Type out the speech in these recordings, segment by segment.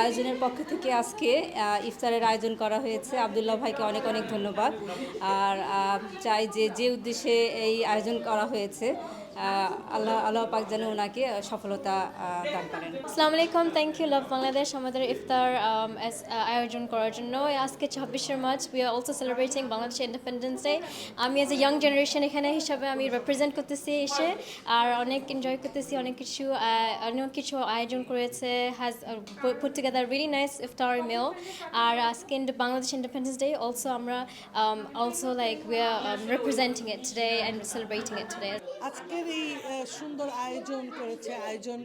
আয়োজনের পক্ষ থেকে আজকে ইফতারের আয়োজন করা হয়েছে। আবদুল্লাহ ভাইকে অনেক অনেক ধন্যবাদ। আর চাই যে যে উদ্দেশ্যে এই আয়োজন করা হয়েছে আল্লাহ আল্লাহ পাক যেন ওনাকে সফলতা দান করেন। আসসালামু আলাইকুম থ্যাংক ইউ লাভ বাংলাদেশ আমাদের ইফতার um, আয়োজন করার জন্য। আজকে ছাব্বিশের March we are also celebrating Bangladesh independence day আমি এজ এ ইয়াং জেনারেশন এখানে হিসাবে আমি রিপ্রেজেন্ট করতেছি এসে আর অনেক এনজয় করতেছি অনেক কিছু অনেক কিছু আয়োজন করেছে has put together really nice iftar meal আর আজকে বাংলাদেশ ইন্ডিপেন্ডেন্স ডে অলসো আমরা also like we are representing it today and celebrating it today আজকের এই সুন্দর আয়োজন করেছে আয়োজন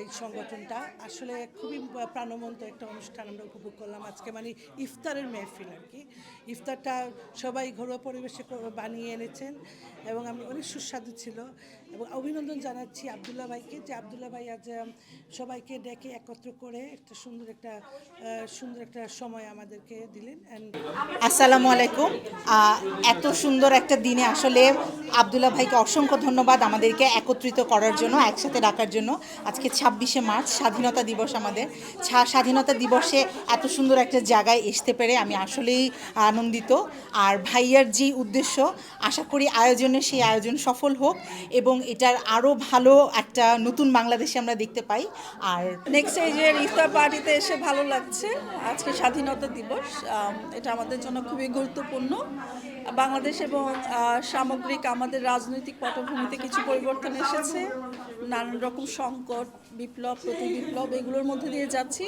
এই সংগঠনটা। আসলে খুবই প্রাণবন্ত একটা অনুষ্ঠান আমরা উপভোগ করলাম। আজকে মানে ইফতারের মেহফিল আর কি। ইফতারটা সবাই ঘরোয়া পরিবেশে বানিয়ে এনেছেন এবং আমি অনেক সুস্বাদু ছিল এবং অভিনন্দন জানাচ্ছি আবদুল্লাহ ভাইকে যে আবদুল্লাহ ভাই আজ সবাইকে ডেকে একত্র করে একটা সুন্দর একটা সুন্দর একটা সময় আমাদেরকে দিলেন। আসসালামু আলাইকুম। এত সুন্দর একটা দিনে আসলে আবদুল্লাহ ভাইকে অসংখ্য ধন্যবাদ আমাদেরকে একত্রিত করার জন্য, একসাথে ডাকার জন্য। আজকে ছাব্বিশে মার্চ, স্বাধীনতা দিবস আমাদের। স্বাধীনতা দিবসে এত সুন্দর একটা জায়গায় আসতে পেরে আমি আসলেই আনন্দিত। আর ভাইয়ার যে উদ্দেশ্য, আশা করি আয়োজনে সেই আয়োজন সফল হোক এবং এটার আরও ভালো একটা নতুন বাংলাদেশে আমরা দেখতে পাই। আর নেক্সট স্টেজের ইফতার পার্টিতে এসে ভালো লাগছে, আজকে স্বাধীনতা দিবস এটা আমাদের জন্য খুবই গুরুত্বপূর্ণ। বাংলাদেশ এবং সামগ্রিক আমাদের রাজনৈতিক পটভূমিতে কিছু পরিবর্তন এসেছে। নানান রকম সংকট, বিপ্লব প্রতি বিপ্লব এগুলোর মধ্যে দিয়ে যাচ্ছি।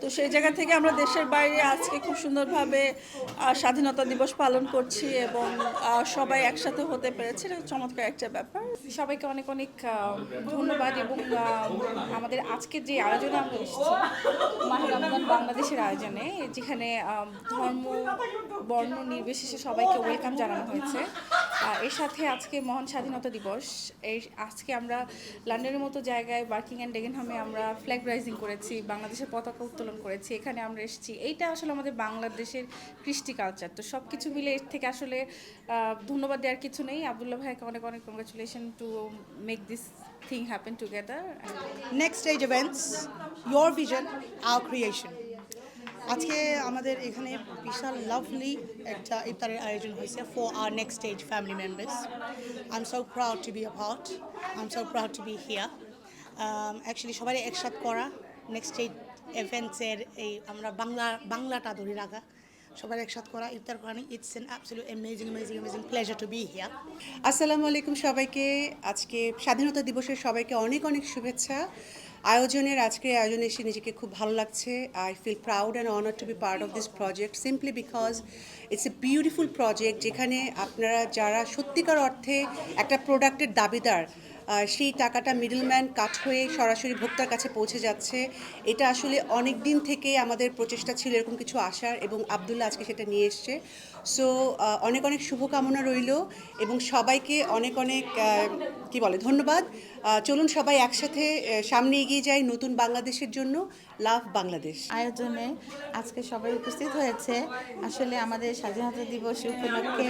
তো সেই জায়গা থেকে আমরা দেশের বাইরে আজকে খুব সুন্দরভাবে স্বাধীনতা দিবস পালন করছি এবং সবাই একসাথে হতে পেরেছে। এটা চমৎকার একটা ব্যাপার। সবাইকে অনেক অনেক ধন্যবাদ এবং আমাদের আজকের যে আয়োজনে আমরা এসেছি বাংলাদেশের আয়োজনে, যেখানে ধর্ম, বর্ণ নির্বিশেষে সবাইকে ওয়েলকাম জানানো হয়েছে। আর এর সাথে আজকে মহান স্বাধীনতা দিবস। এই আজকে আমরা লন্ডনের মতো জায়গায় বার্কিং অ্যান্ড ডেগেনহামে আমরা ফ্ল্যাগ রাইজিং করেছি, বাংলাদেশের পতাকা উত্তোলন করেছি, এখানে আমরা এসেছি। এইটা আসলে আমাদের বাংলাদেশের কৃষ্টি কালচার তো সব কিছু মিলে এর থেকে আসলে ধন্যবাদ দেওয়ার কিছু নেই। আবদুল্লাহ ভাইকে অনেক অনেক congratulation to make this thing happen together next stage events your vision our creation আজকে আমাদের এখানে বিশাল লাভলি একটা ইফতারের আয়োজন হয়েছে for our next stage family members I am so proud to be a I am so proud to be here actually সবাই একসাথ করা নেক্সট স্টেজ ইভেন্টসের এই আমরা বাংলা, বাংলাটা ধরে রাখা। সবার একসাথে করা, ইফতার করা it's an absolute amazing amazing amazing pleasure to be here আসসালামু আলাইকুম সবাইকে। আজকে স্বাধীনতা দিবসের সবাইকে অনেক অনেক শুভেচ্ছা। আয়োজনের, আজকের আয়োজনে এসে নিজেকে খুব ভালো লাগছে। I feel proud and honour to be part of this project simply because it's a beautiful project যেখানে আপনারা যারা সত্যিকার অর্থে একটা প্রোডাক্টের দাবিদার সেই টাকাটা মিডলম্যান কাট হয়ে সরাসরি ভোক্তার কাছে পৌঁছে যাচ্ছে। এটা আসলে অনেক দিন থেকে আমাদের প্রচেষ্টা ছিল এরকম কিছু আসার এবং আবদুল্লাহ আজকে সেটা নিয়ে এসছে। সো অনেক অনেক শুভকামনা রইল এবং সবাইকে অনেক অনেক কি বলে, ধন্যবাদ। চলুন সবাই একসাথে সামনে এগিয়ে যাই নতুন বাংলাদেশের জন্য। লাভ বাংলাদেশ। আয়োজনে আজকে সবাই উপস্থিত হয়েছে। আসলে আমাদের স্বাধীনতা দিবস উপলক্ষে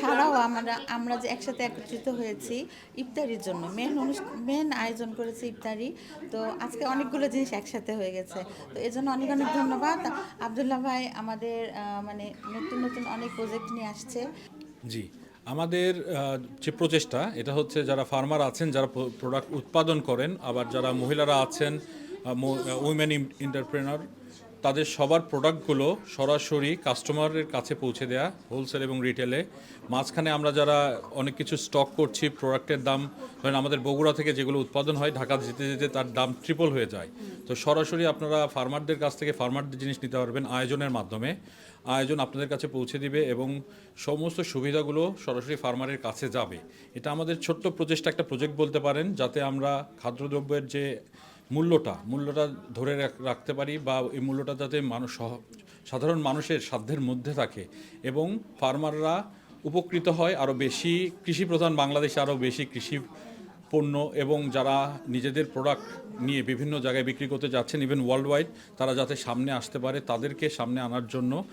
ছাড়াও আমরা আমরা যে একসাথে একত্রিত হয়েছি ইফতারির জন্য। মেন মেন আয়োজন করেছে ইফতারি। তো আজকে অনেকগুলো জিনিস একসাথে হয়ে গেছে। তো এজন্য অনেক অনেক ধন্যবাদ। আবদুল্লাহ ভাই, আমাদের মানে নতুন নতুন অনেক প্রজেক্ট নিয়ে আসছে। জি। আমাদের যে প্রচেষ্টা, এটা হচ্ছে যারা ফার্মার আছেন, যারা প্রোডাক্ট উৎপাদন করেন, আবার যারা মহিলারা আছেন উইমেন এন্টারপ্রেনার তাদের সবার প্রোডাক্টগুলো সরাসরি কাস্টমারের কাছে পৌঁছে দেয়া হোলসেল এবং রিটেলে মাঝখানে আমরা যারা অনেক কিছু স্টক করছি প্রোডাক্টের দাম, ধরেন আমাদের বগুড়া থেকে যেগুলো উৎপাদন হয়, ঢাকা যেতে যেতে তার দাম ট্রিপল হয়ে যায়। তো সরাসরি আপনারা ফার্মারদের কাছ থেকে ফার্মারদের জিনিস নিতে পারবেন আয়োজনের মাধ্যমে। আয়োজন আপনাদের কাছে পৌঁছে দিবে এবং সমস্ত সুবিধাগুলো সরাসরি ফার্মারের কাছে যাবে। এটা আমাদের ছোট্ট প্রচেষ্টা, একটা প্রজেক্ট বলতে পারেন, যাতে আমরা খাদ্যদ্রব্যের যে মূল্যটা মূল্যটা ধরে রাখ- রাখতে পারি বা এই মূল্যটা যাতে মানুষ সাধারণ মানুষের সাধ্যের মধ্যে থাকে এবং ফার্মাররা উপকৃত হয় আরও বেশি, কৃষি প্রধান বাংলাদেশে আরও বেশি কৃষি পণ্য এবং যারা নিজেদের প্রোডাক্ট নিয়ে বিভিন্ন জায়গায় বিক্রি করতে যাচ্ছেন ইভেন ওয়ার্ল্ড ওয়াইড তারা যাতে সামনে আসতে পারে, তাদেরকে সামনে আনার জন্য